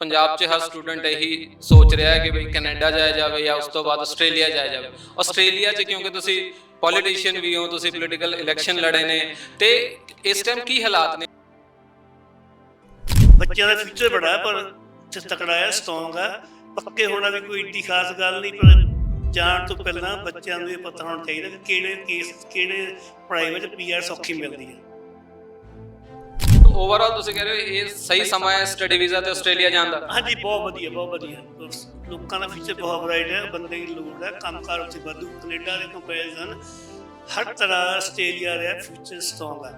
ਪੰਜਾਬ 'ਚ ਹਰ ਸਟੂਡੈਂਟ ਇਹੀ ਸੋਚ ਰਿਹਾ ਹੈ ਕਿ ਬਈ ਕੈਨੇਡਾ ਜਾਇਆ ਜਾਵੇ ਜਾਂ ਉਸ ਤੋਂ ਬਾਅਦ ਆਸਟ੍ਰੇਲੀਆ ਜਾਇਆ ਜਾਵੇ। ਆਸਟ੍ਰੇਲੀਆ 'ਚ ਕਿਉਂਕਿ ਤੁਸੀਂ ਪੋਲੀਟੀਸ਼ੀਅਨ ਵੀ ਹੋ, ਤੁਸੀਂ ਪੋਲੀਟੀਕਲ ਇਲੈਕਸ਼ਨ ਲੜੇ ਨੇ ਤੇ ਇਸ ਟਾਈਮ ਕੀ ਹਾਲਾਤ ਨੇ? ਬੱਚਿਆਂ ਦਾ ਫਿਊਚਰ ਬੜਾ ਹੈ, ਪਰ ਤੇ ਤਕੜਾ ਹੈ ਸਟਰੋਂਗ ਹੈ। ਪੱਕੇ ਹੋਣਾ ਵੀ ਕੋਈ ਏਡੀ ਖਾਸ ਗੱਲ ਨਹੀਂ, ਪਰ ਜਾਣ ਤੋਂ ਪਹਿਲਾਂ ਬੱਚਿਆਂ ਨੂੰ ਇਹ ਪਤਾ ਹੋਣਾ ਚਾਹੀਦਾ ਕਿ ਕਿਹੜੇ ਕੇਸ ਕਿਹੜੇ ਪੜ੍ਹਾਈ ਵਿੱਚ ਪੀਆਰ ਸੌਖੀ ਮਿਲਦੀ ਹੈ। ਓਵਰਆਲ ਤੁਸੀਂ ਕਹਿ ਰਹੇ ਹੋ ਇਹ ਸਹੀ ਸਮਾਂ ਹੈ ਸਟੱਡੀ ਵੀਜ਼ਾ ਤੇ ਆਸਟ੍ਰੇਲੀਆ ਜਾਣ ਦਾ? ਹਾਂਜੀ ਬਹੁਤ ਵਧੀਆ ਬਹੁਤ ਵਧੀਆ। ਲੋਕਾਂ ਦਾ ਫਿਊਚਰ ਬਹੁਤ ਬ੍ਰਾਈਟ ਹੈ ਬੰਦੇ ਦੀ ਲੋੜ ਹੈ ਕੰਮਕਾਰ ਉੱਥੇ ਵਾਧੂ ਕੈਨੇਡਾ ਦੇ ਕੰਪੈਰੀਜ਼ਨ ਹਰ ਤਰ੍ਹਾਂ ਆਸਟ੍ਰੇਲੀਆ ਦਾ ਫਿਊਚਰ ਸਟਰੋਂਗ ਹੈ।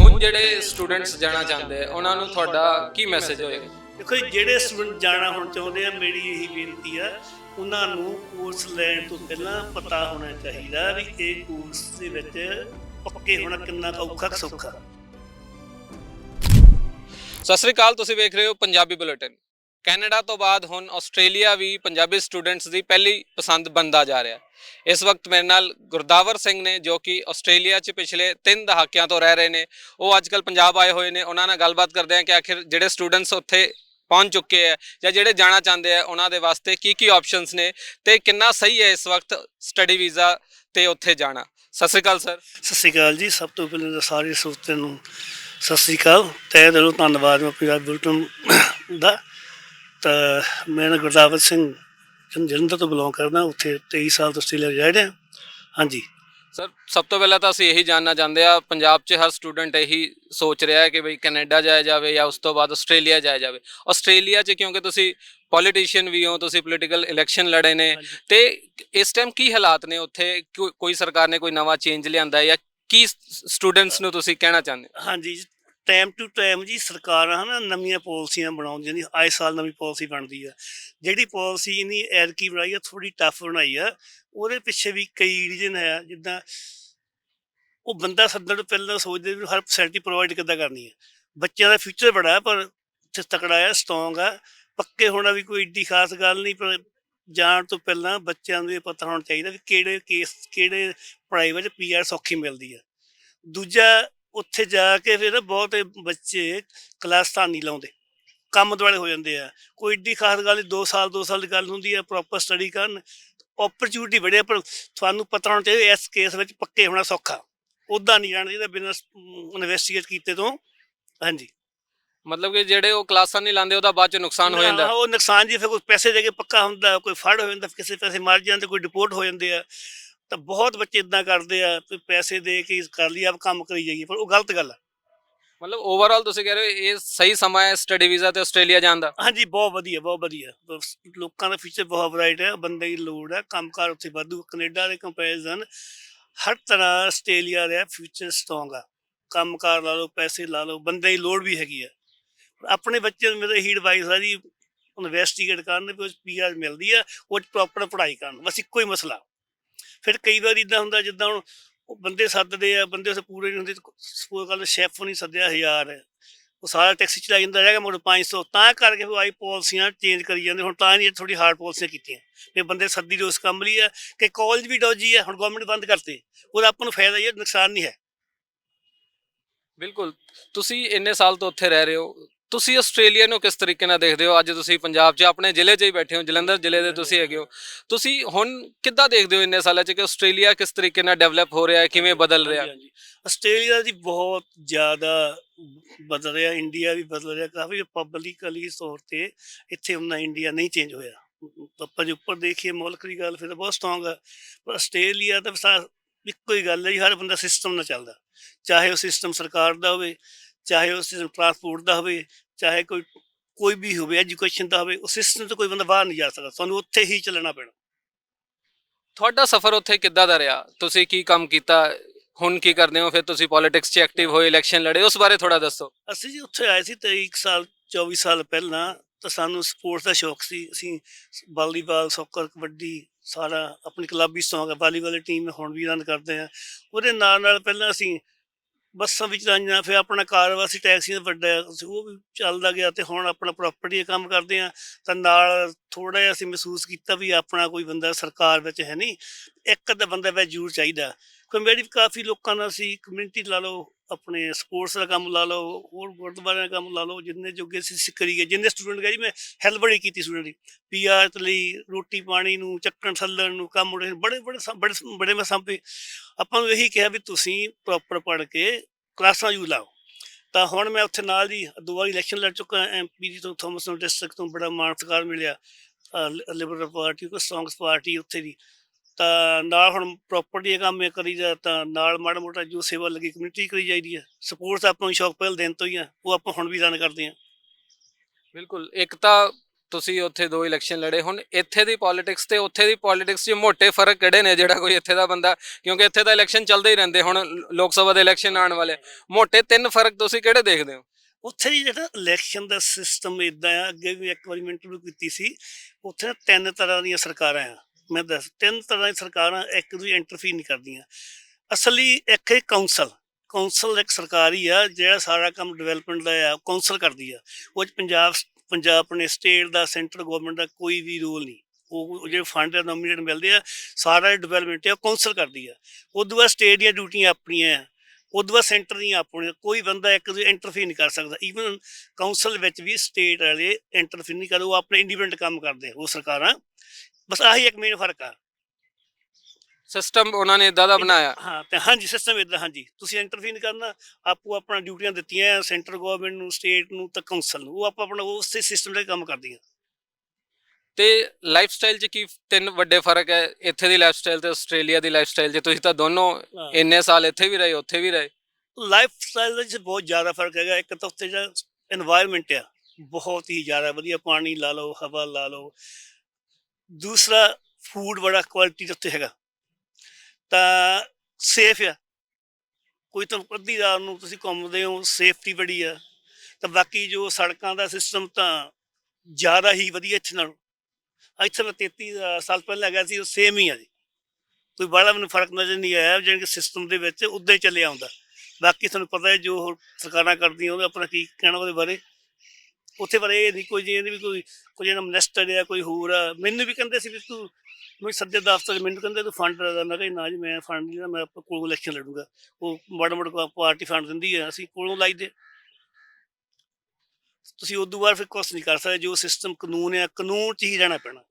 ਹੁਣ ਜਿਹੜੇ ਸਟੂਡੈਂਟਸ ਜਾਣਾ ਚਾਹੁੰਦੇ ਆ ਉਹਨਾਂ ਨੂੰ ਤੁਹਾਡਾ ਕੀ ਮੈਸੇਜ ਹੋਏਗਾ? ਦੇਖੋ ਜਿਹੜੇ ਸਟੂਡੈਂਟ ਜਾਣਾ ਹੁਣ ਚਾਹੁੰਦੇ ਆ ਮੇਰੀ ਇਹੀ ਬੇਨਤੀ ਆ ਉਹਨਾਂ ਨੂੰ ਕੋਰਸ ਲੈਣ ਤੋਂ ਪਹਿਲਾਂ ਪਤਾ ਹੋਣਾ ਚਾਹੀਦਾ ਵੀ ਇਹ ਕੋਰਸ ਦੇ ਵਿੱਚ ਪੱਕੇ ਹੋਣਾ ਕਿੰਨਾ ਔਖਾ ਸੌਖਾ। ਸਤਿ ਸ੍ਰੀ ਅਕਾਲ, ਤੁਸੀਂ ਵੇਖ ਰਹੇ ਹੋ ਪੰਜਾਬੀ ਬੁਲੇਟਿਨ। ਕੈਨੇਡਾ ਤੋਂ ਬਾਅਦ ਹੁਣ ਆਸਟ੍ਰੇਲੀਆ ਵੀ ਪੰਜਾਬੀ ਸਟੂਡੈਂਟਸ ਦੀ ਪਹਿਲੀ ਪਸੰਦ ਬੰਦਾ ਜਾ ਰਿਹਾ ਇਸ ਵਕਤ ਮੇਰੇ ਨਾਲ ਗੁਰਦਾਵਰ ਸਿੰਘ ਨੇ, ਜੋ ਕਿ ਆਸਟ੍ਰੇਲੀਆ 'ਚ ਪਿਛਲੇ 3 ਦਹਾਕਿਆਂ ਤੋਂ ਰਹਿ ਰਹੇ ਨੇ, ਉਹ ਅੱਜਕੱਲ ਪੰਜਾਬ ਆਏ ਹੋਏ ਨੇ। ਉਹਨਾਂ ਨਾਲ ਗੱਲਬਾਤ ਕਰਦੇ ਹਾਂ ਕਿ ਆਖਿਰ ਜਿਹੜੇ ਸਟੂਡੈਂਟਸ ਉੱਥੇ ਪਹੁੰਚ ਚੁੱਕੇ ਆ ਜਾਂ ਜਿਹੜੇ ਜਾਣਾ ਚਾਹੁੰਦੇ ਆ ਉਹਨਾਂ ਦੇ ਵਾਸਤੇ ਕੀ ਕੀ ਆਪਸ਼ਨਸ ਨੇ ਤੇ ਕਿੰਨਾ ਸਹੀ ਹੈ ਇਸ ਵਕਤ ਸਟੱਡੀ ਵੀਜ਼ਾ ਤੇ ਉੱਥੇ ਜਾਣਾ। ਸਤਿ ਸ੍ਰੀ ਅਕਾਲ, ਸਰ। ਸਤਿ ਸ਼੍ਰੀ ਅਕਾਲ ਜੀ। ਸਭ ਤੋਂ ਪਹਿਲਾਂ ਤਾਂ ਸਾਰੇ ਸਰੋਤਿਆਂ ਨੂੰ ਸਤਿ ਸ਼੍ਰੀ ਅਕਾਲ ਤਹਿ ਦਿਲੋਂ ਧੰਨਵਾਦ ਮੈਂ ਪੰਜਾਬ ਬੁਲਟਨ ਦਾ। ਤਾਂ ਮੈਂ ਗੁਰਦਾਵਤ ਸਿੰਘ ਜਲੰਧਰ ਤੋਂ ਬਿਲੋਂਗ ਕਰਦਾ ਉੱਥੇ 23 ਸਾਲ ਤੋਂ ਆਸਟ੍ਰੇਲੀਆ ਰਹਿ ਰਿਹਾ। ਹਾਂਜੀ। ਸਰ ਸਭ ਤੋਂ ਪਹਿਲਾਂ ਤਾਂ ਅਸੀਂ ਇਹੀ ਜਾਨਣਾ ਚਾਹੁੰਦੇ ਆ ਪੰਜਾਬ 'ਚ ਹਰ ਸਟੂਡੈਂਟ ਇਹੀ ਸੋਚ ਰਿਹਾ ਹੈ ਕਿ ਬਈ ਕੈਨੇਡਾ ਜਾਇਆ ਜਾਵੇ ਜਾਂ ਉਸ ਤੋਂ ਬਾਅਦ ਆਸਟ੍ਰੇਲੀਆ ਜਾਇਆ ਜਾਵੇ। ਆਸਟ੍ਰੇਲੀਆ 'ਚ ਕਿਉਂਕਿ ਤੁਸੀਂ ਪੋਲੀਟੀਸ਼ੀਅਨ ਵੀ ਹੋ ਤੁਸੀਂ ਪੋਲੀਟੀਕਲ ਇਲੈਕਸ਼ਨ ਲੜੇ ਨੇ। ਤੇ ਇਸ ਟਾਈਮ ਕੀ ਹਾਲਾਤ ਨੇ ਉੱਥੇ? ਕੋਈ ਸਰਕਾਰ ਨੇ ਕੋਈ ਨਵਾਂ ਚੇਂਜ ਲਿਆਂਦਾ ਹੈ ਜਾਂ ਕੀ ਸਟੂਡੈਂਟਸ ਨੂੰ ਤੁਸੀਂ ਕਹਿਣਾ ਚਾਹੁੰਦੇ ਹੋ? ਹਾਂਜੀ ਟਾਈਮ ਟੂ ਟਾਈਮ ਜੀ ਸਰਕਾਰਾਂ ਹਨਾ ਨਵੀਆਂ ਪਾਲਿਸੀਆਂ ਬਣਾਉਂਦੀਆਂ ਨੇ ਆਏ ਸਾਲ ਨਵੀਂ ਪਾਲਿਸੀ ਬਣਦੀ ਆ। ਜਿਹੜੀ ਪਾਲਿਸੀ ਇਨੀ ਐਰਕੀ ਬਣਾਈ ਆ ਥੋੜੀ ਟਫ ਬਣਾਈ ਆ, ਉਹਦੇ ਪਿੱਛੇ ਵੀ ਕਈ ਰੀਜਨ ਹੈ, ਜਿੱਦਾਂ ਉਹ ਬੰਦਾ ਸੱਦਣ ਤੋਂ ਪਹਿਲਾਂ ਸੋਚਦੇ ਵੀ ਹਰ ਫੈਸਿਲਿਟੀ ਪ੍ਰੋਵਾਈਡ ਕਿੱਦਾਂ ਕਰਨੀ ਹੈ ਬੱਚਿਆਂ ਦਾ ਫਿਊਚਰ ਬੜਾ ਪਰ ਤੇ ਤਕੜਾ ਹੈ ਸਟਰੋਂਗ ਹੈ ਪੱਕੇ ਹੋਣਾ ਵੀ ਕੋਈ ਏਡੀ ਖਾਸ ਗੱਲ ਨਹੀਂ, ਪਰ ਜਾਣ ਤੋਂ ਪਹਿਲਾਂ ਬੱਚਿਆਂ ਨੂੰ ਇਹ ਪਤਾ ਹੋਣਾ ਚਾਹੀਦਾ ਕਿ ਕਿਹੜੇ ਕੇਸ ਕਿਹੜੇ ਪੜ੍ਹਾਈ ਵਿੱਚ ਪੀਆਰ ਸੌਖੀ ਮਿਲਦੀ ਹੈ ਦੂਜਾ ਉੱਥੇ ਜਾ ਕੇ ਫਿਰ ਬਹੁਤ ਬੱਚੇ ਕਲਾਸ ਤਾਂ ਨਹੀਂ ਲਾਉਂਦੇ। ਕੰਮ ਦੁਆਲੇ ਹੋ ਜਾਂਦੇ ਆ। ਕੋਈ ਏਡੀ ਖਾਸ ਗੱਲ ਨਹੀਂ 2 ਸਾਲ 2 ਸਾਲ ਦੀ ਗੱਲ ਹੁੰਦੀ ਹੈ ਪ੍ਰੋਪਰ ਸਟੱਡੀ ਕਰਨ। ਓਪਰਚੁਨਿਟੀ ਬੜੇ ਆ, ਪਰ ਤੁਹਾਨੂੰ ਪਤਾ ਹੋਣਾ ਚਾਹੀਦਾ ਇਸ ਕੇਸ ਵਿੱਚ ਪੱਕੇ ਹੋਣਾ ਸੌਖਾ। ਉਦਾਂ ਨਹੀਂ ਜਾਣਾ ਚਾਹੀਦਾ ਬਿਨਾਂ ਇਨਵੈਸਟੀਗੇਟ ਕੀਤੇ ਤੋਂ। ਹਾਂਜੀ। ਮਤਲਬ ਕਿ ਜਿਹੜੇ ਉਹ ਕਲਾਸਾਂ ਨਹੀਂ ਲਾਉਂਦੇ ਉਹਦਾ ਬਾਅਦ 'ਚ ਨੁਕਸਾਨ ਹੋ ਜਾਂਦਾ। ਹਾਂ, ਉਹ ਨੁਕਸਾਨ ਜੀ ਫਿਰ ਕੋਈ ਪੈਸੇ ਦੇ ਕੇ ਪੱਕਾ ਹੁੰਦਾ ਕੋਈ ਫੜ ਹੋ ਜਾਂਦਾ ਕਿਸੇ ਪੈਸੇ ਮਰ ਜਾਂਦੇ ਕੋਈ ਡਿਪੋਰਟ ਹੋ ਜਾਂਦੇ ਆ। ਤਾਂ ਬਹੁਤ ਬੱਚੇ ਇਦਾਂ ਕਰਦੇ ਆ ਵੀ ਪੈਸੇ ਦੇ ਕੇ ਕਰ ਲਈ ਆਪ ਕੰਮ ਕਰੀ ਜਾਈਏ ਪਰ ਉਹ ਗਲਤ ਗੱਲ ਆ। ਮਤਲਬ ਓਵਰਆਲ ਤੁਸੀਂ ਕਹਿ ਰਹੇ ਹੋ ਇਹ ਸਹੀ ਸਮਾਂ ਹੈ ਸਟੱਡੀ ਵੀਜ਼ਾ ਤੇ ਆਸਟ੍ਰੇਲੀਆ ਜਾਣ ਦਾ? ਹਾਂਜੀ ਬਹੁਤ ਵਧੀਆ ਬਹੁਤ ਵਧੀਆ। ਬਸ ਲੋਕਾਂ ਦਾ ਫਿਊਚਰ ਬਹੁਤ ਬ੍ਰਾਈਟ ਹੈ ਬੰਦੇ ਦੀ ਲੋੜ ਹੈ ਕੰਮਕਾਰ ਉੱਥੇ ਵਾਧੂ ਕੈਨੇਡਾ ਦੇ ਕੰਪੈਰੀਜ਼ਨ ਹਰ ਤਰ੍ਹਾਂ ਆਸਟ੍ਰੇਲੀਆ ਦਾ ਫਿਊਚਰ ਸਟਰੋਂਗ ਆ। ਕੰਮਕਾਰ ਲਾ ਲਓ ਪੈਸੇ ਲਾ ਲਓ ਬੰਦੇ ਦੀ ਲੋੜ ਵੀ ਹੈਗੀ ਆ। ਆਪਣੇ ਬੱਚੇ ਨੂੰ ਮੇਰੇ ਇਹੀ ਐਡਵਾਈਸ ਆ ਜੀ ਇਨਵੈਸਟੀਗੇਟ ਕਰਨ ਵੀ ਪੀਆਰ ਮਿਲਦੀ ਆ, ਉਹ ਪ੍ਰੋਪਰ ਪੜ੍ਹਾਈ ਕਰਨ, ਬਸ ਇੱਕੋ ਹੀ ਮਸਲਾ। ਫਿਰ ਕਈ ਵਾਰ ਇਦਾਂ ਹੁੰਦਾ ਜਿੱਦਾਂ ਹੁਣ ਉਹ ਬੰਦੇ ਸੱਦਦੇ ਆ, ਬੰਦੇ ਉਸ ਪੂਰੇ ਨਹੀਂ ਹੁੰਦੇ ਸਪੋਜ਼ ਕਰ ਸ਼ੈਫ ਨਹੀਂ ਸੱਦਿਆ ਹਜ਼ਾਰ। ਉਹ ਸਾਰਾ ਟੈਕਸੀ ਚਲਾ ਜਾਂਦਾ, ਰਹਿ ਗਿਆ ਮੁੜ 500 ਤਾਂ ਕਰਕੇ ਫਿਰ ਆਈ ਪਾਲਿਸੀਆਂ ਚੇਂਜ ਕਰੀ ਜਾਂਦੇ, ਹੁਣ ਤਾਂ ਨਹੀਂ ਥੋੜੀ ਹਾਰਡ ਪਾਲਿਸੀਆਂ ਕੀਤੀਆਂ। ਵੀ ਬੰਦੇ ਸੱਦੀ ਦੇ ਉਸ ਕੰਮ ਲਈ ਆ, ਕਿ ਕਾਲਜ ਵੀ ਡੋਜੀ ਆ, ਹੁਣ ਗਵਰਨਮੈਂਟ ਬੰਦ ਕਰਤੇ। ਉਹਦਾ ਆਪਾਂ ਨੂੰ ਫਾਇਦਾ ਹੀ ਹੈ ਨੁਕਸਾਨ ਨਹੀਂ ਹੈ। ਬਿਲਕੁਲ। ਤੁਸੀਂ ਇੰਨੇ ਸਾਲ ਤੋਂ ਉੱਥੇ ਰਹਿ ਰਹੇ ਹੋ ਤੁਸੀਂ ਆਸਟ੍ਰੇਲੀਆ ਨੂੰ ਕਿਸ ਤਰੀਕੇ ਨਾਲ ਦੇਖਦੇ ਹੋ? ਅੱਜ ਤੁਸੀਂ ਪੰਜਾਬ 'ਚ ਆਪਣੇ ਜ਼ਿਲ੍ਹੇ 'ਚ ਹੀ ਬੈਠੇ ਹੋ ਜਲੰਧਰ ਜ਼ਿਲ੍ਹੇ ਦੇ ਤੁਸੀਂ ਹੈਗੇ ਹੋ। ਤੁਸੀਂ ਹੁਣ ਕਿੱਦਾਂ ਦੇਖਦੇ ਹੋ ਇੰਨੇ ਸਾਲਾਂ 'ਚ ਕਿ ਆਸਟ੍ਰੇਲੀਆ ਕਿਸ ਤਰੀਕੇ ਨਾਲ ਡਿਵੈਲਪ ਹੋ ਰਿਹਾ ਹੈ ਕਿਵੇਂ ਬਦਲ ਰਿਹਾ? ਹਾਂਜੀ, ਆਸਟ੍ਰੇਲੀਆ ਦੀ ਬਹੁਤ ਜ਼ਿਆਦਾ ਬਦਲ ਰਿਹਾ ਇੰਡੀਆ ਵੀ ਬਦਲ ਰਿਹਾ। ਕਾਫੀ ਪਬਲਿਕਲੀ ਤੌਰ ਤੇ ਇੱਥੇ ਉਹਨਾਂ ਇੰਡੀਆ ਨਹੀਂ ਚੇਂਜ ਹੋਇਆ। ਆਪਾਂ ਜੇ ਉੱਪਰ ਦੇਖੀਏ ਮੁਲਕ ਦੀ ਗੱਲ ਫਿਰ ਤਾਂ ਬਹੁਤ ਸਟਰੋਂਗ ਹੈ ਪਰ ਆਸਟ੍ਰੇਲੀਆ ਤਾਂ ਇੱਕੋ ਹੀ ਗੱਲ ਹੈ ਜੀ ਹਰ ਬੰਦਾ ਸਿਸਟਮ ਨਾਲ ਚੱਲਦਾ। ਚਾਹੇ ਉਹ ਸਿਸਟਮ ਸਰਕਾਰ ਦਾ ਹੋਵੇ ਚਾਹੇ ਉਹ ਸਿਸਟਮ ਟਰਾਂਸਪੋਰਟ ਦਾ ਹੋਵੇ ਚਾਹੇ ਕੋਈ ਕੋਈ ਵੀ ਹੋਵੇ ਐਜੂਕੇਸ਼ਨ ਦਾ ਹੋਵੇ ਉਹ ਸਿਸਟਮ ਤੋਂ ਕੋਈ ਬੰਦਾ ਬਾਹਰ ਨਹੀਂ ਜਾ ਸਕਦਾ। ਤੁਹਾਨੂੰ ਉੱਥੇ ਹੀ ਚੱਲਣਾ ਪੈਣਾ। ਤੁਹਾਡਾ ਸਫ਼ਰ ਉੱਥੇ ਕਿੱਦਾਂ ਦਾ ਰਿਹਾ? ਤੁਸੀਂ ਕੀ ਕੰਮ ਕੀਤਾ? ਹੁਣ ਕੀ ਕਰਦੇ ਹੋ? ਫਿਰ ਤੁਸੀਂ ਪੋਲਿਟਿਕਸ 'ਚ ਐਕਟਿਵ ਹੋਏ ਇਲੈਕਸ਼ਨ ਲੜੇ ਉਸ ਬਾਰੇ ਥੋੜਾ ਦੱਸੋ। ਅਸੀਂ ਜੀ ਉੱਥੇ ਆਏ ਸੀ ਤੇ ਇੱਕ ਸਾਲ 24 ਸਾਲ ਪਹਿਲਾਂ ਤਾਂ ਸਾਨੂੰ ਸਪੋਰਟਸ ਦਾ ਸ਼ੌਕ ਸੀ। ਅਸੀਂ ਵਾਲੀਬਾਲ ਸੌਕਰ ਕਬੱਡੀ ਸਾਰਾ ਆਪਣੀ ਕਲੱਬੀ ਸੌਂਗ ਹੈ। ਵਾਲੀਬਾਲ ਦੀ ਟੀਮ ਹੁਣ ਵੀ ਰਨ ਕਰਦੇ ਆ ਉਹਦੇ ਨਾਲ ਨਾਲ ਪਹਿਲਾਂ ਅਸੀਂ ਬੱਸਾਂ ਵਿੱਚ ਰਾਈਆਂ ਫਿਰ ਆਪਣਾ ਕਾਰੋਬਾਰ ਸੀ ਟੈਕਸੀਆਂ ਦਾ ਵੱਡਾ ਸੀ, ਉਹ ਵੀ ਚੱਲਦਾ ਗਿਆ ਤੇ ਹੁਣ ਆਪਣਾ ਪ੍ਰਾਪਰਟੀ ਦਾ ਕੰਮ ਕਰਦੇ ਆ ਤਾਂ ਨਾਲ ਥੋੜਾ ਜਿਹਾ ਅਸੀਂ ਮਹਿਸੂਸ ਕੀਤਾ ਵੀ ਆਪਣਾ ਕੋਈ ਬੰਦਾ ਸਰਕਾਰ ਵਿੱਚ ਹੈ ਨਹੀਂ ਇੱਕ ਅੱਧਾ ਬੰਦਾ ਵਿੱਚ ਜ਼ਰੂਰ ਚਾਹੀਦਾ। ਕਮੇਟੀ ਕਾਫੀ ਲੋਕਾਂ ਨਾਲ ਸੀ ਕਮਿਊਨਿਟੀ ਲਾ ਲਓ ਆਪਣੇ ਸਪੋਰਟਸ ਦਾ ਕੰਮ ਲਾ ਲਓ, ਹੋਰ ਗੁਰਦੁਆਰਿਆਂ ਦਾ ਕੰਮ ਲਾ ਲਓ, ਜਿੰਨੇ ਜੋਗੇ ਸੀ ਅਸੀਂ ਕਰੀ ਗਏ ਜਿੰਨੇ ਸਟੂਡੈਂਟ ਗਏ ਜੀ, ਮੈਂ ਹੈਲਪ ਬੜੀ ਕੀਤੀ ਸਟੂਡੈਂਟ ਦੀ। ਪੀਆਰ ਲਈ ਰੋਟੀ ਪਾਣੀ ਨੂੰ, ਚੱਕਣ ਥੱਲਣ ਨੂੰ, ਕੰਮ ਉਰੇ ਬੜੇ ਬੜੇ ਬੜੇ ਬੜੇ ਮੈਂ ਸੰਪੇ ਆਪਾਂ ਨੂੰ ਇਹੀ ਕਿਹਾ ਵੀ ਤੁਸੀਂ ਪ੍ਰੋਪਰ ਪੜ੍ਹ ਕੇ ਕਲਾਸਾਂ ਯੂ ਲਾਓ। ਤਾਂ ਹੁਣ ਮੈਂ ਉੱਥੇ ਨਾਲ ਹੀ ਦੋ ਵਾਰੀ ਇਲੈਕਸ਼ਨ ਲੜ ਚੁੱਕਾ ਐਮਪੀ ਦੀ ਤੋਂ ਥੋਮਸ ਡਿਸਟ੍ਰਿਕਟ ਤੋਂ ਬੜਾ ਮਾਣ ਸਤਿਕਾਰ ਮਿਲਿਆ। ਲਿਬਰਲ ਪਾਰਟੀ ਕੋ ਸਟਰੋਂਗਸ ਪਾਰਟੀ ਉੱਥੇ ਦੀ। ਤਾਂ ਨਾਲ ਹੁਣ ਪ੍ਰਾਪਰਟੀ ਦਾ ਕੰਮ ਕਰੀ ਜਾ ਤਾਂ ਨਾਲ ਮਾੜਾ ਮੋਟਾ ਜੋ ਸੇਵਾ ਲੱਗੀ ਕਮਿਊਨਿਟੀ ਕਰੀ ਜਾਈਦੀ ਹੈ ਸਪੋਰਟਸ ਆਪਾਂ ਨੂੰ ਸ਼ੌਕ ਪਹਿਲ ਦੇਣ ਤੋਂ ਹੀ ਆ ਉਹ ਆਪਾਂ ਹੁਣ ਵੀ ਰਨ ਕਰਦੇ ਹਾਂ ਬਿਲਕੁਲ ਇੱਕ ਤਾਂ ਤੁਸੀਂ ਉੱਥੇ ਦੋ ਇਲੈਕਸ਼ਨ ਲੜੇ ਹੁਣ ਇੱਥੇ ਦੀ ਪੋਲਿਟਿਕਸ ਤੇ ਉੱਥੇ ਦੀ ਪੋਲਿਟਿਕਸ 'ਚ ਮੋਟੇ ਫ਼ਰਕ ਕਿਹੜੇ ਨੇ ਜਿਹੜਾ ਕੋਈ ਇੱਥੇ ਦਾ ਬੰਦਾ ਕਿਉਂਕਿ ਇੱਥੇ ਤਾਂ ਇਲੈਕਸ਼ਨ ਚੱਲਦੇ ਹੀ ਰਹਿੰਦੇ ਹੁਣ ਲੋਕ ਸਭਾ ਦੇ ਇਲੈਕਸ਼ਨ ਆਉਣ ਵਾਲੇ ਮੋਟੇ ਤਿੰਨ ਫ਼ਰਕ ਤੁਸੀਂ ਕਿਹੜੇ ਦੇਖਦੇ ਹੋ? ਉੱਥੇ ਦੀ ਜਿਹੜਾ ਇਲੈਕਸ਼ਨ ਦਾ ਸਿਸਟਮ ਇਦਾਂ ਆ ਅੱਗੇ ਵੀ ਇੱਕ ਵਾਰੀ ਮੈਂ ਇੰਟਰਵਿਊ ਕੀਤੀ ਸੀ ਉੱਥੇ ਤਿੰਨ ਤਰ੍ਹਾਂ ਦੀਆਂ ਸਰਕਾਰਾਂ ਆ। ਮੈਂ ਦੱਸ, ਤਿੰਨ ਤਰ੍ਹਾਂ ਦੀਆਂ ਸਰਕਾਰਾਂ, ਇੱਕ ਦੂਜੀ ਇੰਟਰਫੀਅਰ ਨਹੀਂ ਕਰਦੀਆਂ। ਅਸਲੀ ਇੱਕ ਹੈ ਕਾਉਂਸਲ ਕਾਉਂਸਲ ਇੱਕ ਸਰਕਾਰੀ ਆ, ਜਿਹੜਾ ਸਾਰਾ ਕੰਮ ਡਿਵੈਲਪਮੈਂਟ ਦਾ ਆ ਕਾਉਂਸਲ ਕਰਦੀ ਆ। ਉਹ 'ਚ ਪੰਜਾਬ ਪੰਜਾਬ ਆਪਣੇ ਸਟੇਟ ਦਾ ਸੈਂਟਰ ਗਵਰਨਮੈਂਟ ਦਾ ਕੋਈ ਵੀ ਰੋਲ ਨਹੀਂ। ਉਹ ਜਿਹੜੇ ਫੰਡ ਨੋਮੀਨੇਟ ਮਿਲਦੇ ਆ, ਸਾਰਾ ਡਿਵੈਲਪਮੈਂਟ ਆ ਕਾਉਂਸਲ ਕਰਦੀ ਆ। ਉਦੋਂ ਬਾਅਦ ਸਟੇਟ ਦੀਆਂ ਡਿਊਟੀਆਂ ਆਪਣੀਆਂ ਆ। ਉਦੋਂ ਬਾਅਦ ਸੈਂਟਰ ਦੀਆਂ ਆਪਣੀਆਂ। ਕੋਈ ਬੰਦਾ ਇੱਕ ਦੂਜੇ ਇੰਟਰਫੀਅਰ ਨਹੀਂ ਕਰ ਸਕਦਾ। ਈਵਨ ਕਾਉਂਸਲ ਵਿੱਚ ਵੀ ਸਟੇਟ ਵਾਲੇ ਇੰਟਰਫੀਅਰ ਨਹੀਂ ਕਰਦੇ, ਉਹ ਆਪਣੇ ਇੰਡੀਪੈਂਡੈਂਟ ਕੰਮ ਕਰਦੇ ਉਹ ਸਰਕਾਰਾਂ। ਬਸ ਆਹੀ ਇੱਕ ਮੇਨ ਫ਼ਰਕ ਆ। ਸਿਸਟਮ ਉਹਨਾਂ ਨੇ ਇਦਾਂ ਦਾ ਬਣਾਇਆ। ਹਾਂ ਤੇ ਹਾਂਜੀ ਸਿਸਟਮ ਇਦਾਂ ਹਾਂਜੀ। ਤੁਸੀਂ ਇੰਟਰਫੀਨ ਕਰਨਾ ਆਪੂ ਆਪਣਾ ਡਿਊਟੀਆਂ ਦਿੱਤੀਆਂ ਸੈਂਟਰ ਗਵਰਨਮੈਂਟ ਨੂੰ ਸਟੇਟ ਨੂੰ ਤੇ ਕਾਉਂਸਲ ਨੂੰ ਉਹ ਆਪ ਆਪਣਾ ਉਸੇ ਸਿਸਟਮ ਦੇ ਕੰਮ ਕਰਦੀਆਂ। ਤੇ ਲਾਈਫ ਸਟਾਈਲ 'ਚ ਕੀ ਤਿੰਨ ਵੱਡੇ ਫ਼ਰਕ ਹੈ? ਇੱਥੇ ਦੀ ਲਾਈਫ ਸਟਾਈਲ ਤੇ ਆਸਟ੍ਰੇਲੀਆ ਦੀ ਲਾਈਫ ਸਟਾਈਲ ਜੇ ਤੁਸੀਂ ਤਾਂ ਦੋਨੋਂ ਇੰਨੇ ਸਾਲ ਇੱਥੇ ਵੀ ਰਹੇ ਉੱਥੇ ਵੀ ਰਹੇ। ਲਾਈਫ ਸਟਾਈਲ ਦੇ ਵਿੱਚ ਬਹੁਤ ਜ਼ਿਆਦਾ ਫ਼ਰਕ ਹੈਗਾ। ਇੱਕ ਤਾਂ ਉੱਥੇ ਜਿਹੜਾ এনवायरमेंट ਆ ਬਹੁਤ ਹੀ ਜ਼ਿਆਦਾ ਵਧੀਆ। ਪਾਣੀ ਲਾ ਲਓ ਹਵਾ ਲਾ ਲਓ ਦੂਸਰਾ ਫੂਡ ਬੜਾ ਕੁਆਲਿਟੀ ਦੇ ਉੱਤੇ ਹੈਗਾ। ਤਾਂ ਸੇਫ ਆ। ਕੋਈ ਤਾਂ ਅੱਧੀ ਰਾਤ ਨੂੰ ਤੁਸੀਂ ਘੁੰਮਦੇ ਹੋ ਸੇਫਟੀ ਬੜੀ ਆ। ਤਾਂ ਬਾਕੀ ਜੋ ਸੜਕਾਂ ਦਾ ਸਿਸਟਮ ਤਾਂ ਜ਼ਿਆਦਾ ਹੀ ਵਧੀਆ ਇੱਥੇ ਨਾਲੋਂ। ਇੱਥੇ ਮੈਂ 33 ਸਾਲ ਪਹਿਲਾਂ ਗਿਆ ਸੀ, ਉਹ ਸੇਮ ਹੀ ਆ ਜੀ। ਕੋਈ ਬੜਾ ਮੈਨੂੰ ਫ਼ਰਕ ਨਜ਼ਰ ਨਹੀਂ ਆਇਆ, ਜਾਣੀ ਕਿ ਸਿਸਟਮ ਦੇ ਵਿੱਚ ਉਦਾਂ ਹੀ ਚੱਲਿਆ ਆਉਂਦਾ ਬਾਕੀ ਤੁਹਾਨੂੰ ਪਤਾ ਹੈ ਜੋ ਹੋਰ ਸਰਕਾਰਾਂ ਕਰਦੀਆਂ, ਉਹਦਾ ਆਪਣਾ ਕੀ ਕਹਿਣਾ ਉਹਦੇ ਬਾਰੇ। ਉੱਥੇ ਬਾਰੇ ਇਹ ਨਹੀਂ, ਕੋਈ ਜੇ ਵੀ ਕੋਈ ਕੋਈ ਜਿਹੜਾ ਮਿਨਿਸਟਰ ਆ, ਕੋਈ ਹੋਰ ਆ, ਮੈਨੂੰ ਵੀ ਕਹਿੰਦੇ ਸੀ ਵੀ ਤੂੰ ਮੈਂ ਸੱਦੇ ਦਫ਼ਤਰ ਮੈਨੂੰ ਕਹਿੰਦੇ ਤੂੰ ਫੰਡ ਦਾ ਮੈਂ ਕਿਹਾ ਨਾ ਜੀ, ਮੈਂ ਫੰਡ ਨਹੀਂ ਮੈਂ ਆਪਣੇ ਕੋਲੋਂ ਇਲੈਕਸ਼ਨ ਲੜੂੰਗਾ। ਉਹ ਮਾੜਾ ਮਾੜਾ ਪਾਰਟੀ ਫੰਡ ਦਿੰਦੀ ਹੈ ਅਸੀਂ ਕੋਲੋਂ ਲਾਈਦੇ ਤੁਸੀਂ ਉਦੋਂ ਬਾਅਦ ਫਿਰ ਕੁਛ ਨਹੀਂ ਕਰ ਸਕਦੇ, ਜੋ ਸਿਸਟਮ ਕਾਨੂੰਨ ਆ, ਕਾਨੂੰਨ 'ਚ ਹੀ ਰਹਿਣਾ ਪੈਣਾ।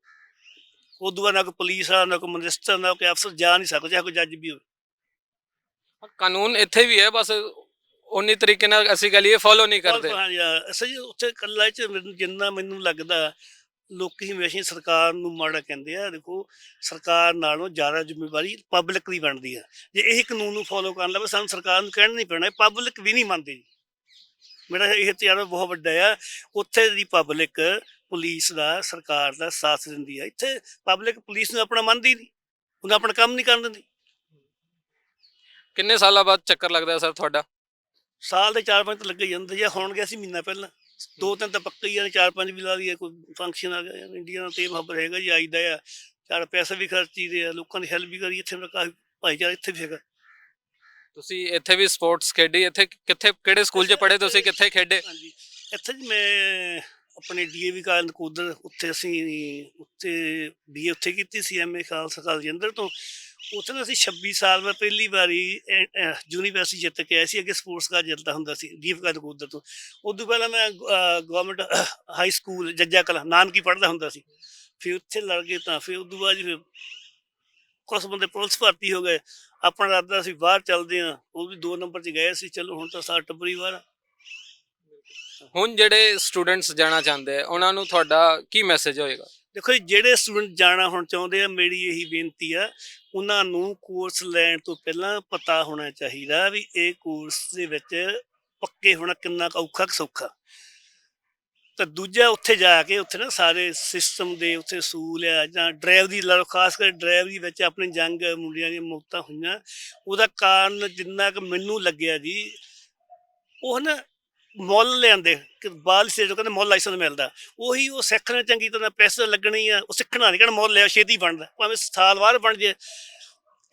ਉਦੋਂ ਬਾਅਦ ਨਾ ਕੋਈ ਪੁਲਿਸ ਆ, ਨਾ ਕੋਈ ਮਿਨਿਸਟਰ ਨਾ ਕੋਈ ਅਫਸਰ ਜਾ ਨਹੀਂ ਸਕਦਾ, ਚਾਹੇ ਕੋਈ ਜੱਜ ਵੀ ਹੋਵੇ। ਕਾਨੂੰਨ ਇੱਥੇ ਵੀ ਹੈ, ਬਸ ਉਨੀ ਤਰੀਕੇ ਨਾਲ ਅਸੀਂ ਕਹ ਲਈਏ ਫੋਲੋ ਨਹੀਂ ਕਰਦੇ। ਹਾਂਜੀ ਜੀ ਉੱਥੇ ਕੱਲਾ ਚ ਮੈਨੂੰ ਜਿੰਨਾ ਮੈਨੂੰ ਲੱਗਦਾ ਲੋਕੀ ਹਮੇਸ਼ਾ ਹੀ ਸਰਕਾਰ ਨੂੰ ਮਾੜਾ ਕਹਿੰਦੇ ਆ ਦੇਖੋ ਸਰਕਾਰ ਨਾਲੋਂ ਜ਼ਿਆਦਾ ਜ਼ਿੰਮੇਵਾਰੀ ਪਬਲਿਕ ਦੀ ਬਣਦੀ ਆ। ਜੇ ਇਹ ਕਾਨੂੰਨ ਨੂੰ ਫੋਲੋ ਕਰਨ ਲੱਗੇ ਸਾਨੂੰ ਸਰਕਾਰ ਨੂੰ ਕਹਿਣਾ ਨਹੀਂ ਪੈਣਾ ਪਬਲਿਕ ਵੀ ਨਹੀਂ ਮੰਨਦੀ। ਮੇਰਾ ਇਹ ਤਜਰਬਾ ਬਹੁਤ ਵੱਡਾ ਆ ਉੱਥੇ ਦੀ ਪਬਲਿਕ ਪੁਲਿਸ ਦਾ ਸਰਕਾਰ ਦਾ ਸਾਥ ਦਿੰਦੀ ਆ। ਇੱਥੇ ਪਬਲਿਕ ਪੁਲਿਸ ਨੂੰ ਆਪਣਾ ਮੰਨਦੀ ਨਹੀਂ ਉਹਨਾਂ ਆਪਣਾ ਕੰਮ ਨਹੀਂ ਕਰਨ ਦਿੰਦੀ। ਕਿੰਨੇ ਸਾਲਾਂ ਬਾਅਦ ਚੱਕਰ ਲੱਗਦਾ ਸਰ ਤੁਹਾਡਾ? ਸਾਲ ਦੇ 4-5 ਤਾਂ ਲੱਗੇ ਜਾਂਦੇ ਜਾਂ ਹੁਣ ਗਿਆ ਸੀ ਮਹੀਨਾ ਪਹਿਲਾਂ। ਦੋ ਤਿੰਨ ਤਾਂ ਪੱਕੇ ਹੀ ਆ ਚਾਰ ਪੰਜ ਵੀ ਲਾ ਲਈਏ ਕੋਈ ਫੰਕਸ਼ਨ ਆ ਗਿਆ ਇੰਡੀਆ ਦਾ ਤੇ ਖਬਰ ਹੈਗਾ ਜੀ ਆਈਦਾ ਆ। ਚਾਰ ਪੈਸੇ ਵੀ ਖਰਚੀਦੇ ਆ ਲੋਕਾਂ ਦੀ ਹੈਲਪ ਵੀ ਕਰੀ ਇੱਥੇ ਮੇਰਾ ਕਾਫੀ ਭਾਈਚਾਰਾ ਇੱਥੇ ਵੀ ਹੈਗਾ। ਤੁਸੀਂ ਇੱਥੇ ਵੀ ਸਪੋਰਟਸ ਖੇਡੀ ਇੱਥੇ ਕਿੱਥੇ ਕਿਹੜੇ ਸਕੂਲ 'ਚ ਪੜ੍ਹੇ ਤੁਸੀਂ ਕਿੱਥੇ ਖੇਡੇ? ਹਾਂਜੀ ਇੱਥੇ ਜੀ ਮੈਂ ਆਪਣੇ ਡੀਏਵੀ ਕਾਲਜ ਨਕੋਦਰ ਉੱਥੇ ਅਸੀਂ ਉੱਥੇ ਬੀਏ ਉੱਥੇ ਕੀਤੀ ਸੀ ਐਮਏ ਖਾਲਸਾ ਕਾਲਜ ਜਲੰਧਰ ਤੋਂ। ਉੱਥੇ ਤਾਂ ਅਸੀਂ 26 ਸਾਲ ਮੈਂ ਪਹਿਲੀ ਵਾਰੀ ਯੂਨੀਵਰਸਿਟੀ ਜਿੱਤ ਕੇ ਆਇਆ ਸੀ, ਅੱਗੇ ਸਪੋਰਟਸ ਕਾਰ ਜਿੱਤਦਾ ਹੁੰਦਾ ਸੀ, ਦੀਪਕਾ ਕਾਲਜ ਤੋਂ। ਉਦੋਂ ਪਹਿਲਾਂ ਮੈਂ ਗਵਰਨਮੈਂਟ ਹਾਈ ਸਕੂਲ ਜੱਜਾ ਕਲਾ ਨਾਨਕੀ ਪੜ੍ਹਦਾ ਹੁੰਦਾ ਸੀ। ਫਿਰ ਉੱਥੇ ਲੜ ਗਏ ਤਾਂ ਫਿਰ ਉਦੋਂ ਬਾਅਦ ਫਿਰ ਕੁਛ ਬੰਦੇ, ਪੁਲਿਸ ਭਰਤੀ ਹੋ ਗਏ। ਆਪਣਾ ਇਰਾਦਾ ਸੀ ਬਾਹਰ ਚੱਲਦੇ ਆ ਉਹ ਵੀ 2 ਨੰਬਰ 'ਚ ਗਏ ਸੀ, ਚਲੋ ਹੁਣ ਤਾਂ ਸਾਡਾ ਟੱਬਰੀ ਵਾਰ ਆ। ਹੁਣ ਜਿਹੜੇ ਸਟੂਡੈਂਟਸ ਜਾਣਾ ਚਾਹੁੰਦੇ ਆ, ਉਹਨਾਂ ਨੂੰ ਤੁਹਾਡਾ ਕੀ ਮੈਸੇਜ ਹੋਏਗਾ? ਦੇਖੋ ਜੀ, ਜਿਹੜੇ ਸਟੂਡੈਂਟ ਜਾਣਾ ਹੁਣ ਚਾਹੁੰਦੇ ਆ, ਮੇਰੀ ਇਹੀ ਬੇਨਤੀ ਆ, ਉਹਨਾਂ ਨੂੰ ਕੋਰਸ ਲੈਣ ਤੋਂ ਪਹਿਲਾਂ ਪਤਾ ਹੋਣਾ ਚਾਹੀਦਾ ਵੀ ਇਹ ਕੋਰਸ ਦੇ ਵਿੱਚ ਪੱਕੇ ਹੋਣਾ ਕਿੰਨਾ ਕੁ ਔਖਾ ਕਿ ਸੌਖਾ। ਤਾਂ ਦੂਜਾ ਉੱਥੇ ਜਾ ਕੇ ਉੱਥੇ ਨਾ ਸਾਰੇ ਸਿਸਟਮ ਦੇ ਉੱਥੇ ਸੂਲ ਆ ਜਾਂ ਡਰਾਈਵ ਦੀ ਲਾ ਲਓ ਖਾਸ ਕਰ ਡਰਾਈਵ ਦੀ ਵਿੱਚ ਆਪਣੀ ਜੰਗ ਮੁੰਡਿਆਂ ਦੀਆਂ ਮੌਤਾਂ ਹੋਈਆਂ, ਉਹਦਾ ਕਾਰਨ ਜਿੰਨਾ ਕਿ ਮੈਨੂੰ ਲੱਗਿਆ ਜੀ, ਉਹ ਨਾ ਮੁੱਲ ਲਿਆਂਦੇ, ਕਿ ਬਾਲ ਸੇ ਜੋ ਕਹਿੰਦੇ ਮੁੱਲ ਲਾਇਸੈਂਸ ਮਿਲਦਾ, ਉਹੀ ਉਹ ਸਿੱਖਣਾ ਚੰਗੀ ਤਰ੍ਹਾਂ ਪੈਸੇ ਲੱਗਣੀ ਆ, ਉਹ ਸਿੱਖਣਾ ਨਹੀਂ ਕਹਿੰਦਾ ਮੁੱਲ ਲਿਆ, ਛੇਤੀ ਬਣਦਾ, ਭਾਵੇਂ ਸਾਲ ਬਾਅਦ ਬਣ ਜੇ।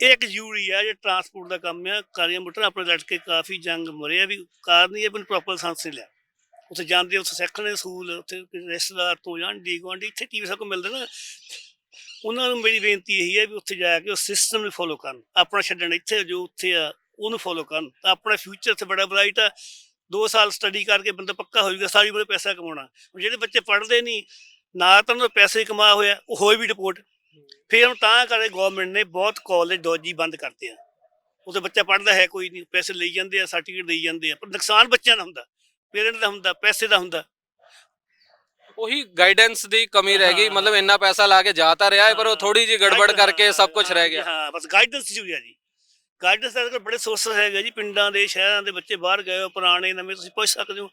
ਇਹ ਇੱਕ ਜ਼ਰੂਰੀ ਆ ਜੇ ਟਰਾਂਸਪੋਰਟ ਦਾ ਕੰਮ ਆ ਕਾਰੀਆਂ ਮੋਟਰ ਆਪਣੇ ਲੜ ਕੇ ਕਾਫੀ ਜੰਗ ਮਰਿਆ ਵੀ ਕਾਰ ਨਹੀਂ ਇਹ ਬਨ ਪ੍ਰੋਪਰ ਸੰਸ ਨਹੀਂ ਲਿਆ। ਉੱਥੇ ਜਾਂਦੇ, ਉੱਥੇ ਸਿੱਖਣੇ ਸਕੂਲ, ਉੱਥੇ ਕਿਸੇ ਰਿਸ਼ਤੇਦਾਰ ਤੋਂ ਜਾਣ ਡੀ ਗੁਆਂਢੀ, ਇੱਥੇ ਕੀ ਸਭ ਕੁ ਮਿਲਦਾ ਨਾ। ਉਹਨਾਂ ਨੂੰ ਮੇਰੀ ਬੇਨਤੀ ਇਹੀ ਹੈ ਵੀ ਉੱਥੇ ਜਾ ਕੇ ਉਹ ਸਿਸਟਮ ਨੂੰ ਫੋਲੋ ਕਰਨ, ਆਪਣਾ ਛੱਡਣ ਇੱਥੇ ਜੋ ਉੱਥੇ ਆ, ਉਹਨੂੰ ਫੋਲੋ ਕਰਨ, ਤਾਂ ਆਪਣਾ ਫਿਊਚਰ ਤੇ ਬੜਾ ਬ੍ਰਾਈਟ ਆ। 2 ਸਾਲ ਸਟੱਡੀ ਕਰਕੇ ਬੰਦਾ ਪੱਕਾ ਹੋਏਗਾ ਸਾਰੀ ਉਮਰ ਪੈਸਾ ਕਮਾਉਣਾ। ਜਿਹੜੇ ਬੱਚੇ ਪੜ੍ਹਦੇ ਨਹੀਂ ਨਾ ਤਾਂ ਉਹਨਾਂ ਦਾ ਪੈਸੇ ਕਮਾ ਹੋਇਆ ਉਹ ਹੋਏ ਵੀ ਰਿਪੋਰਟ ਫਿਰ ਹੁਣ ਤਾਂ ਕਰੇ ਗਵਰਨਮੈਂਟ ਨੇ ਬਹੁਤ ਕਾਲਜ ਦੋਜੀ ਬੰਦ ਕਰਤੇ ਆ। ਉਹਦੇ ਬੱਚਾ ਪੜ੍ਹਦਾ ਹੈ ਕੋਈ ਨਹੀਂ ਪੈਸੇ ਲਈ ਜਾਂਦੇ ਆ ਸਰਟੀਫਿਕੇਟ ਦੇਈ ਜਾਂਦੇ ਆ ਪਰ ਨੁਕਸਾਨ ਬੱਚਿਆਂ ਦਾ ਹੁੰਦਾ ਪੇਰੈਂਟ ਦਾ ਹੁੰਦਾ ਪੈਸੇ ਦਾ ਹੁੰਦਾ। ਉਹੀ ਗਾਈਡੈਂਸ ਦੀ ਕਮੀ ਰਹਿ ਗਈ ਹਾਂ। ਮਤਲਬ ਇੰਨਾ ਪੈਸਾ ਲਾ ਕੇ ਜਾ ਤਾਂ ਰਿਹਾ ਹੈ ਪਰ ਉਹ ਥੋੜੀ ਜੀ ਗੜਬੜ ਕਰਕੇ ਸਭ ਕੁਝ ਹਾਂ, ਰਹਿ ਗਿਆ। ਹਾਂ ਬਸ ਗਾਈਡੈਂਸ ਜ਼ਰੂਰੀ ਆ ਜੀ। ਗਾਈਡੈਂਸ ਦਾ ਬੜੇ ਸੋਰਸਸ ਹੈਗੇ ਜੀ, ਪਿੰਡਾਂ ਦੇ, ਸ਼ਹਿਰਾਂ ਦੇ ਬੱਚੇ ਬਾਹਰ ਗਏ ਹੋ ਪੁਰਾਣੇ, ਨਵੇਂ, ਤੁਸੀਂ ਪੁੱਛ ਸਕਦੇ ਹੋ।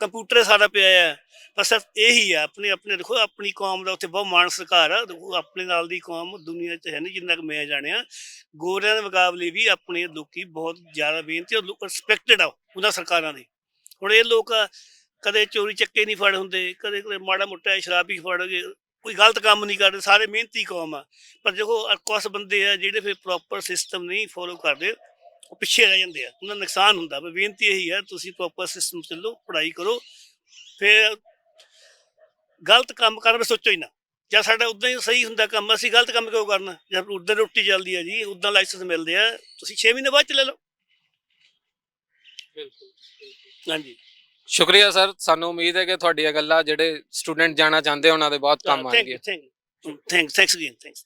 ਕੰਪਿਊਟਰ ਸਾਡਾ ਪਿਆ ਹੈ ਪਰ ਸਿਰਫ ਇਹੀ ਆ, ਆਪਣੇ ਆਪਣੇ ਦੇਖੋ, ਆਪਣੀ ਕੌਮ ਦਾ ਉੱਥੇ ਬਹੁਤ ਮਾਣ ਸਰਕਾਰ ਆ। ਦੇਖੋ, ਆਪਣੇ ਨਾਲ ਦੀ ਕੌਮ ਦੁਨੀਆ 'ਚ ਹੈ ਨਹੀਂ, ਜਿੰਨਾ ਕਿ ਮੈਂ ਜਾਣਿਆ। ਗੋਰਿਆਂ ਦੇ ਮੁਕਾਬਲੇ ਵੀ ਆਪਣੇ ਲੋਕੀ ਬਹੁਤ ਜ਼ਿਆਦਾ ਬੇਨਤੀ ਔਰ ਰਿਸਪੈਕਟਡ ਆ, ਉਹਨਾਂ ਸਰਕਾਰਾਂ ਦੀ। ਹੁਣ ਇਹ ਲੋਕ ਕਦੇ ਚੋਰੀ ਚੱਕੇ ਨਹੀਂ ਫੜ ਹੁੰਦੇ, ਕਦੇ ਕਦੇ ਮਾੜਾ ਮੋਟਾ ਸ਼ਰਾਬੀ ਫੜ ਗਏ ਕੋਈ ਗਲਤ ਕੰਮ ਨਹੀਂ ਕਰਦੇ ਸਾਰੇ ਮਿਹਨਤੀ ਕੌਮ ਆ। ਪਰ ਦੇਖੋ ਕੁਛ ਬੰਦੇ ਆ ਜਿਹੜੇ ਫਿਰ ਪ੍ਰੋਪਰ ਸਿਸਟਮ ਨਹੀਂ ਫੋਲੋ ਕਰਦੇ ਉਹ ਪਿੱਛੇ ਰਹਿ ਜਾਂਦੇ ਆ। ਉਹਨਾਂ ਨੁਕਸਾਨ ਹੁੰਦਾ ਪਰ ਬੇਨਤੀ ਇਹੀ ਹੈ ਤੁਸੀਂ ਪ੍ਰੋਪਰ ਸਿਸਟਮ ਚੱਲੋ ਪੜ੍ਹਾਈ ਕਰੋ ਫਿਰ ਗਲਤ ਕੰਮ ਕਰਨ ਵਿੱਚ ਸੋਚੋ ਹੀ ਨਾ। ਜਾਂ ਸਾਡਾ ਉਦਾਂ ਹੀ ਸਹੀ ਹੁੰਦਾ ਕੰਮ ਅਸੀਂ ਗਲਤ ਕੰਮ ਕਿਉਂ ਕਰਨਾ? ਜਦ ਉਦਾਂ ਰੋਟੀ ਚੱਲਦੀ ਹੈ ਜੀ ਉਦਾਂ ਲਾਇਸੈਂਸ ਮਿਲਦੇ ਆ ਤੁਸੀਂ 6 ਮਹੀਨੇ ਬਾਅਦ ਚ ਲੈ ਲਓ। ਹਾਂਜੀ। ਸ਼ੁਕਰੀਆ ਸਰ ਸਾਨੂੰ ਉਮੀਦ ਹੈ ਕਿ ਤੁਹਾਡੀਆਂ ਗੱਲਾਂ ਜਿਹੜੇ ਸਟੂਡੈਂਟ ਜਾਣਾ ਚਾਹੁੰਦੇ ਉਹਨਾਂ ਦੇ ਬਹੁਤ ਕੰਮ ਥੈਂਕ ਆਣਗੇ you thank you thanks thanks again thanks